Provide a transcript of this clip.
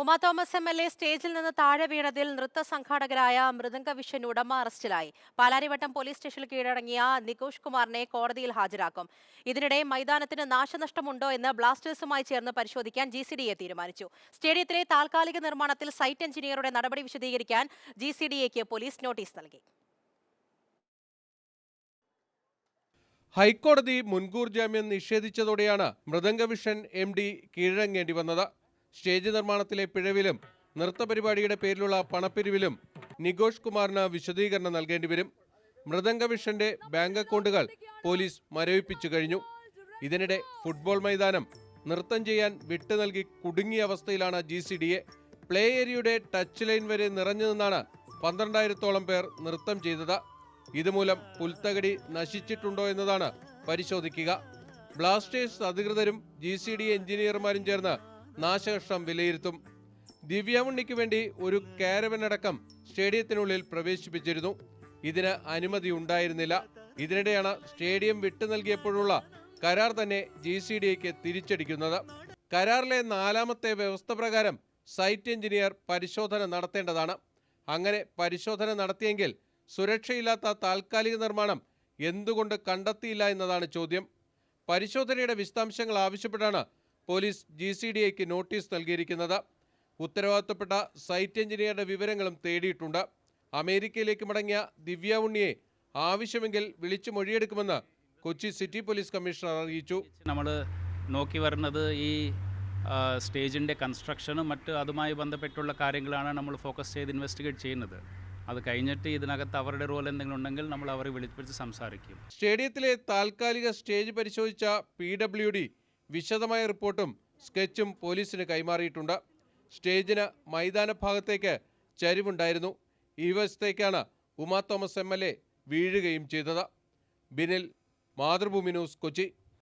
Uma Thomas M L A സ്റ്റേജിൽ നിന്ന് താഴെ വീണതിൽ നൃത്ത സംഘാടകരായ മൃദംഗ വിഷൻ ഉടമ അറസ്റ്റിലായി. പാലാരിവട്ടം പോലീസ് സ്റ്റേഷനിൽ കീഴടങ്ങിയ നികോഷ് കുമാറിനെ കോടതിയിൽ ഹാജരാക്കും. ഇതിനിടെ മൈതാനത്തിന് നാശനഷ്ടമുണ്ടോ എന്ന് ബ്ലാസ്റ്റേഴ്സുമായി ചേർന്ന് പരിശോധിക്കാൻ ജി സി ഡി എ തീരുമാനിച്ചു. സ്റ്റേഡിയത്തിലെ താൽക്കാലിക നിർമ്മാണത്തിൽ സൈറ്റ് എഞ്ചിനീയറുടെ നടപടി വിശദീകരിക്കാൻ ജി സി ഡി എക്ക് പോലീസ് നോട്ടീസ് നൽകി. ഹൈക്കോടതി മുൻകൂർ ജാമ്യം നിഷേധിച്ചതോടെയാണ് മൃദംഗവിഷൻ എം ഡി കീഴടങ്ങേണ്ടി വന്നത്. സ്റ്റേജ് നിർമ്മാണത്തിലെ പിഴവിലും നൃത്തപരിപാടിയുടെ പേരിലുള്ള പണപ്പിരിവിലും നികോഷ് കുമാറിന് വിശദീകരണം നൽകേണ്ടി വരും. മൃദംഗവിഷന്റെ ബാങ്ക് അക്കൗണ്ടുകൾ പോലീസ് മരവിപ്പിച്ചു കഴിഞ്ഞു. ഇതിനിടെ ഫുട്ബോൾ മൈതാനം നൃത്തം ചെയ്യാൻ വിട്ടു നൽകി കുടുങ്ങിയ അവസ്ഥയിലാണ് G C D A. Play ഏരിയയുടെ ടച്ച് ലൈൻ വരെ നിറഞ്ഞു നിന്നാണ് പന്ത്രണ്ടായിരത്തോളം പേർ നൃത്തം ചെയ്തത്. ഇതുമൂലം പുൽത്തകടി നശിച്ചിട്ടുണ്ടോ എന്നതാണ് പരിശോധിക്കുക. ബ്ലാസ്റ്റേഴ്സ് അധികൃതരും ജി സി ഡി എഞ്ചിനീയർമാരും ചേർന്ന് നാശനഷ്ടം വിലയിരുത്തും. ദിവ്യാമുണ്ണിക്ക് വേണ്ടി ഒരു കാരവൻ അടക്കം സ്റ്റേഡിയത്തിനുള്ളിൽ പ്രവേശിപ്പിച്ചിരുന്നു. ഇതിന് അനുമതി ഉണ്ടായിരുന്നില്ല. ഇതിനിടെയാണ് സ്റ്റേഡിയം വിട്ടു നൽകിയപ്പോഴുള്ള കരാർ തന്നെ ജി സി ഡി എക്ക് തിരിച്ചടിക്കുന്നത്. കരാറിലെ നാലാമത്തെ വ്യവസ്ഥ പ്രകാരം സൈറ്റ് എഞ്ചിനീയർ പരിശോധന നടത്തേണ്ടതാണ്. അങ്ങനെ പരിശോധന നടത്തിയെങ്കിൽ സുരക്ഷയില്ലാത്ത താൽക്കാലിക നിർമ്മാണം എന്തുകൊണ്ട് കണ്ടെത്തിയില്ല എന്നതാണ് ചോദ്യം. പരിശോധനയുടെ വിശദാംശങ്ങൾ ആവശ്യപ്പെട്ടാണ് പോലീസ് ജി സി ഡി ഐക്ക് നോട്ടീസ് നൽകിയിരിക്കുന്നത്. ഉത്തരവാദിത്തപ്പെട്ട സൈറ്റ് എഞ്ചിനീയറുടെ വിവരങ്ങളും തേടിയിട്ടുണ്ട്. അമേരിക്കയിലേക്ക് മടങ്ങിയ ദിവ്യ ഉണ്ണിയെ ആവശ്യമെങ്കിൽ വിളിച്ചു മൊഴിയെടുക്കുമെന്ന് കൊച്ചി സിറ്റി പോലീസ് കമ്മീഷണർ അറിയിച്ചു. നമ്മൾ നോക്കി വരുന്നത് ഈ സ്റ്റേജിന്റെ കൺസ്ട്രക്ഷനും മറ്റ് അതുമായി ബന്ധപ്പെട്ടുള്ള കാര്യങ്ങളാണ് നമ്മൾ ഫോക്കസ് ചെയ്ത് ഇൻവെസ്റ്റിഗേറ്റ് ചെയ്യുന്നത്. അത് കഴിഞ്ഞിട്ട് ഇതിനകത്ത് അവരുടെ റോൾ എന്തെങ്കിലും ഉണ്ടെങ്കിൽ നമ്മൾ അവരെ വിളിപ്പിച്ച് സംസാരിക്കും. സ്റ്റേഡിയത്തിലെ താൽക്കാലിക സ്റ്റേജ് പരിശോധിച്ച പി ഡബ്ല്യു ഡി വിശദമായ റിപ്പോർട്ടും സ്കെച്ചും പോലീസിന് കൈമാറിയിട്ടുണ്ട്. സ്റ്റേജിന് മൈതാന ഭാഗത്തേക്ക് ചരിവുണ്ടായിരുന്നു. ഈ വശത്തേക്കാണ് ഉമാ തോമസ് എം വീഴുകയും ചെയ്തത്. ബിനിൽ മാതൃഭൂമി ന്യൂസ് കൊച്ചി.